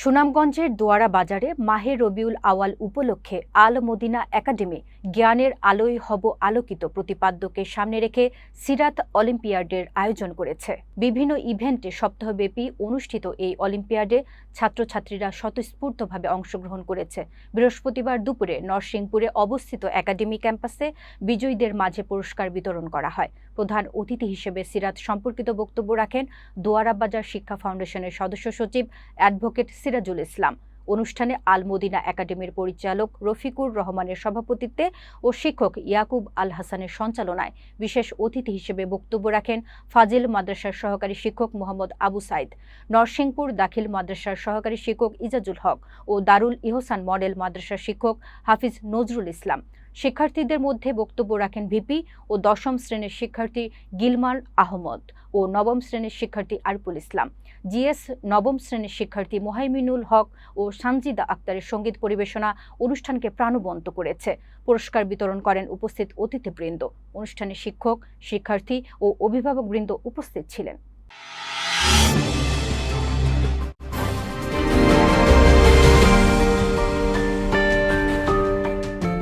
সুনামগঞ্জের দোয়ারা বাজারে মাহে রবিউল আওয়াল উপলক্ষে আল মদিনা একাডেমি জ্ঞানের আলোয় হব আলোকিত প্রতিপাদ্যকে সামনে রেখে সিরাত অলিম্পিয়াডের আয়োজন করেছে। বিভিন্ন ইভেন্টে সপ্তাহব্যাপী অনুষ্ঠিত এই অলিম্পিয়াডে ছাত্রছাত্রীরা স্বতঃস্ফূর্তভাবে অংশগ্রহণ করেছে। বৃহস্পতিবার দুপুরে নরসিংপুরে অবস্থিত একাডেমি ক্যাম্পাসে বিজয়ীদের মাঝে পুরস্কার বিতরণ করা হয়। প্রধান অতিথি হিসেবে সিরাত সম্পর্কিত বক্তব্য রাখেন দোয়ারা বাজার শিক্ষা ফাউন্ডেশনের সদস্য সচিব অ্যাডভোকেট সিরাজুল ইসলাম। অনুষ্ঠানে আল মদিনা একাডেমির পরিচালক রফিকুর রহমানের সভাপতিত্বে ও শিক্ষক ইয়াকুব আল হাসানের সঞ্চালনায় বিশেষ অতিথি হিসেবে বক্তব্য রাখেন ফাজিল মাদ্রাসার সহকারী শিক্ষক মোহাম্মদ আবু সাইদ, নরসিংপুর দাখিল মাদ্রাসার সহকারী শিক্ষক ইজাজুল হক ও দারুল ইহসান মডেল মাদ্রাসার শিক্ষক হাফিজ নজরুল ইসলাম। শিক্ষার্থীদের মধ্যে বক্তব্য রাখেন ভিপি ও দশম শ্রেণির শিক্ষার্থী গিলমাল আহমদ ও নবম শ্রেণির শিক্ষার্থী আরফুল ইসলাম। জিএস নবম শ্রেণির শিক্ষার্থী মোহাইমিনুল হক ও সানজিদা আক্তারের সংগীত পরিবেশনা অনুষ্ঠানকে প্রাণবন্ত করেছে। পুরস্কার বিতরণ করেন উপস্থিত অতিথিবৃন্দ। অনুষ্ঠানে শিক্ষক, শিক্ষার্থী ও অভিভাবকবৃন্দ উপস্থিত ছিলেন।